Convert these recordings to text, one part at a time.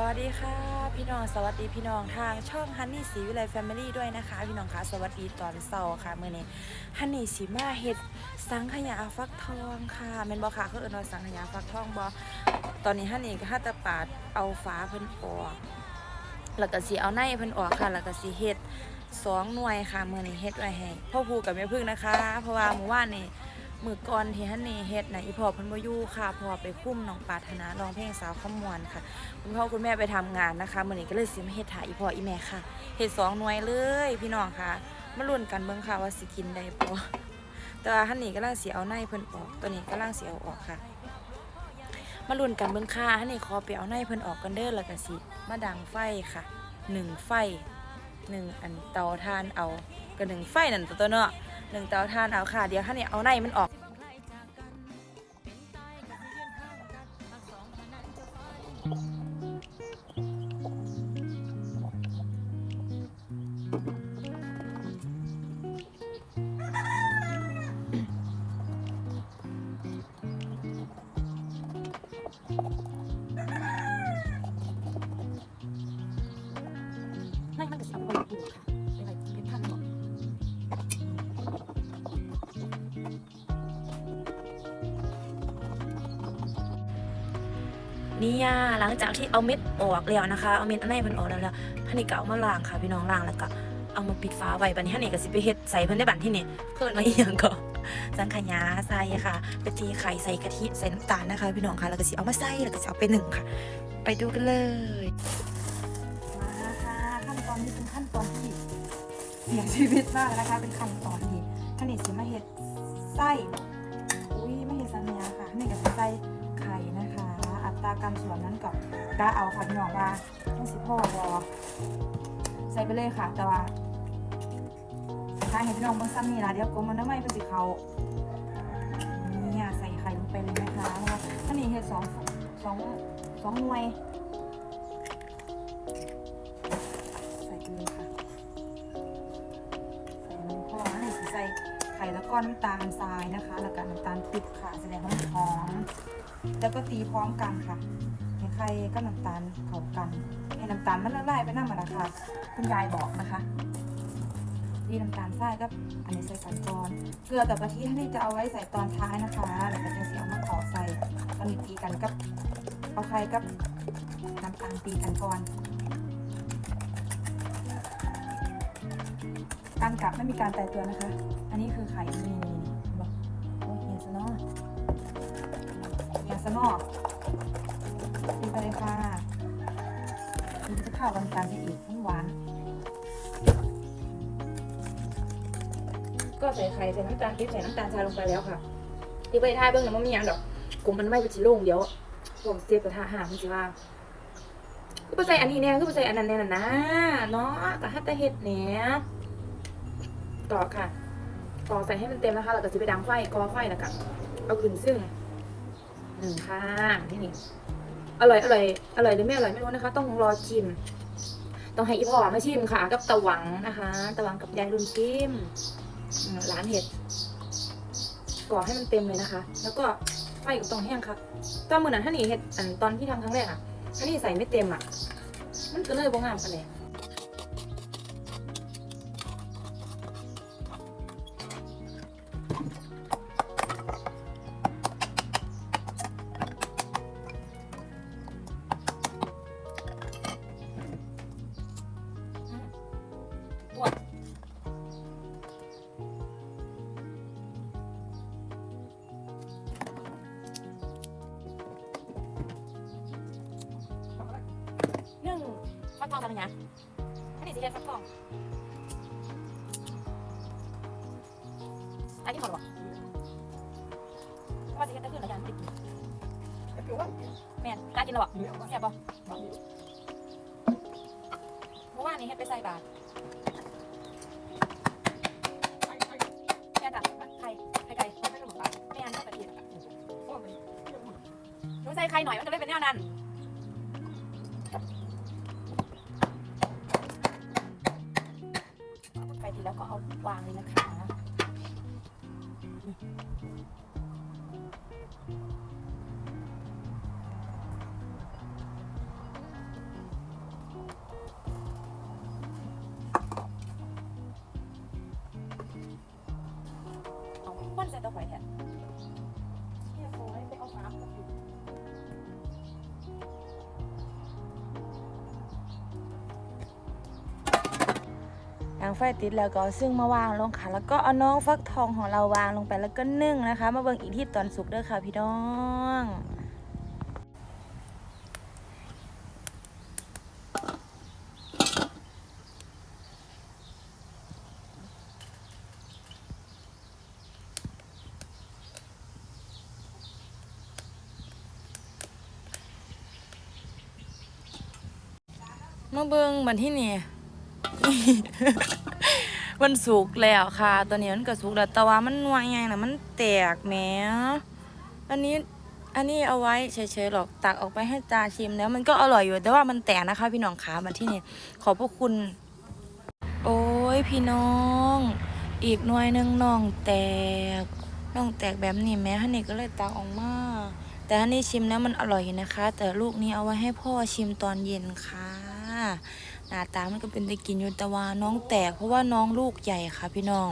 สวัสดีค่ะ พี่น้องสวัสดีพี่น้องทางช่องฮันนี่สีวิไลแฟมิลี่ด้วยนะคะ พี่น้องคะสวัสดีตอนเสาร์ค่ะเมื่อนี้ฮันนี่สีมาเฮ็ดสังขยาฟักทองค่ะแม่นบอค่ะเขาเอิ้นว่าสังขยาฟักทองบอตอนนี้ฮันนี่ก็ฮัตตะปาดเอาฝาเพิ่นออกแล้วก็สีเอาในเพิ่นออกค่ะแล้วก็สีเฮ็ดสองหน่วยค่ะเมื่อนี้เฮ็ดไว้ให้พ่อภูกับแม่พึ่งนะคะ เพราะว่าเมื่อวานนี่ มือก่อนที่ฮันนี่เฮ็ดนะอีพ่อเพิ่นบ่อยู่ค่ะพ่อไปคุ้มน้องปารถนาร้องเพลงสาวขมวนค่ะ คุณพ่อคุณแม่ไปทำงานนะคะมื้อนี้ก็เลยสิมาเฮ็ดถ่ายอีพ่ออีแม่ค่ะเฮ็ดสองหน่วยเลย พี่น้องค่ะมาลุ้นกันเบิ่งค่ะว่าสิกินได้บ่แต่ว่าฮันนี่กำลังสิเอาในเพิ่นออก ตัวนี้กำลังสิเอาออกค่ะ มาลุ้นกันเบิ่งค่ะฮันนี่ขอไปเอาในเพิ่นออกกันเด้อแล้วก็สิมาดังไฟค่ะหนึ่งไฟหนึ่งอันเตาถ่านเอาก็หนึ่งไฟนั่นตัวเนาะ หนึ่งเตาถ่านเอาค่ะ เดี๋ยวฮันนี่เอาในมันออกไม่มันก็สิเอาไปปลูกค่ะ นี่ย่าหลังจากที่เอาเม็ดออกแล้วนะคะ เอาเม็ดอันไหนเพิ่นออกแล้วแล้วท่านี่ก็เอามาล้างค่ะพี่น้องล้างแล้วก็เอามาปิดฝาไว้บัดนี้ท่านี่ก็สิไปเฮ็ดใส่เพิ่นได้บัดที่นี่เพิ่นว่าอีหยังก็สังขยาใส่ค่ะไปตีไข่ใส่กะทิใส่น้ำตาลนะคะ พี่น้องค่ะแล้วก็สิเอามาใส่แล้วก็สิเอาไปหนึ่งค่ะ ไปดูกันเลยมาค่ะขั้นตอนนี้เป็นขั้นตอนที่เสี่ยงชีวิตมากนะคะ เป็นขั้นตอนที่ท่านนี่สิมาเห็ดไส้อุ้ยไม่เห็ดสัญญาค่ะนี่กับไส้ไข่ ตาการส่วนนั้นกับกาเอาค่ะพี่น้องว่าต้งสิพ่อรอใส่ไปเลยค่ะ แต่ว่าถ้าเห็นพี่น้องเบางซ้ำนี่ละเดี๋ยวกลมมันน้ำไม่เป็นสีเขาเนี่ยใส่ไข่ลงไปเลยนะคะเพราะว่าท่านี่เห็ดสองสองสองหน่วยใส่ไปเลยค่ะใส่ลงพอให้ใส่ไข่แล้วก็น้ำตาลทรายนะคะ แล้วก็น้ำตาลปิบค่ะแสดงว่าหอม แล้วก็ตีพร้อมกันค่ะให้ไข่ก็น้ำตาลเข้ากัน ให้น้ำตาลมันละลายไปน้ำมันนะคะคุณยายบอกนะคะตีน้ำตาลทรายก็อันนี้ใส่สันก่อน เกลือกับกะทิท่านี่จะเอาไว้ใส่ตอนท้ายนะคะแล้วก็จะเสียมะขอใส่ตอนนี้ตีกันกับเอาไข่กับน้ำตาลตีกันก่อนการกลับไม่มีการแตะตัวนะคะ อันนี้คือไข่นี่ เฮียสนอดีไปเลยค่ะมันจะข้ากันกันไปอีกทั้งหวาน ก็ใส่ไข่ใส่น้ำตาลปิ๊บใส่น้ำตาลทรายลงไปแล้วค่ะ ที่ไปท่ายเบื้องหลังมันมีอย่างดอกกลุ่มมันไม่ไปชิโล่งเดี๋ยวผมเสียบกระทะห่างมันสิว่าคือไปใส่อันนี้แน่คือไปใส่อันนั้นแน่น่ะนะเนาะแต่ถ้าแต่เห็ดแหน่กรอค่ะกรอใส่ให้มันเต็มนะคะแล้วก็จะไปดังไฟกอไฟแล้วกันเอาขึ้นซึ่ง หนึ่งข้างที่นี่อร่อยอร่อยอร่อยหรือไม่อร่อยไม่รู้นะคะ ต้องรอชิม ต้องให้อีพ่อมาชิมค่ะ กับตะหวังนะคะ ตะหวังกับยายรุ่นชิมร้านเห็ดกรอให้มันเต็มเลยนะคะ แล้วก็ไฟก็ต้องแห้งค่ะตอนมือนั้นท่านี่เห็ดอันตอนที่ทำครั้งแรกอะท่านี่ใส่ไม่เต็มอะมันก็เลยบ่งามกันเลย ฟักทองกันยังอันนี้สิเฮ็ดฟักทองอันนี้หมดหรอว่าสิเฮ็ดได้ขึ้นหรือยังติดแม่นกล้ากินหรอแซ่บป่ะเมื่อวานนี้เฮ็ดไปใส่บาตรแม่จ้ะไข่ไข่ไก่แม่นก็กระเทียมหนูใส่ไข่หน่อยมันจะได้เป็นแนวนั้น แล้วก็เอาวางเลยนะคะางไฟติดแล้วก็ซึ่งมาวางลงค่ะ แล้วก็เอาน้องฟักทองของเราวางลงไปแล้วก็นึ่งนะคะ มาเบิ่งอีกที่ตอนสุกเด้อค่ะพี่น้องมาเบิ่งบันที่นี่ มันสุกแล้วค่ะ ตัวนี้มันก็สุกแล้วแต่ว่ามันน่วยไงนะมันแตกแหมอันนี้อันนี้เอาไว้เฉยๆหรอกตักออกไปให้ตาชิมแล้ว มันก็อร่อยอยู่แต่ว่ามันแตกนะคะ พี่น้องขาบันที่นี่ขอบพระคุณ โอ้ยพี่น้อง อีกหน่วยหนึ่งน้องแตกน้องแตกแบบนี้แม่ฮันนี่ก็เลยตักออกมาแต่ฮันนี่ชิมแล้วมันอร่อยอยู่นะคะ แต่ลูกนี้เอาไว้ให้พ่อชิมตอนเย็นค่ะ หน้าตามันก็เป็นได้กินอยู่แต่ว่าน้องแตกเพราะว่าน้องลูกใหญ่ค่ะพี่น้อง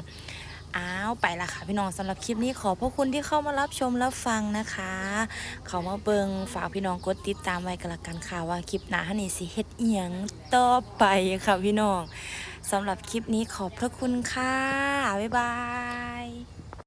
อ้าวไปละค่ะพี่น้องสำหรับคลิปนี้ขอพระคุณที่เข้ามารับชมรับฟังนะคะ เขามาเบิงฝากพี่น้องกดติดตามไว้กันละกันค่ะว่าคลิปหน้าฮันนี่สิเฮ็ดเอียงต่อไปค่ะพี่น้องสำหรับคลิปนี้ขอบพระคุณค่ะบ๊ายบาย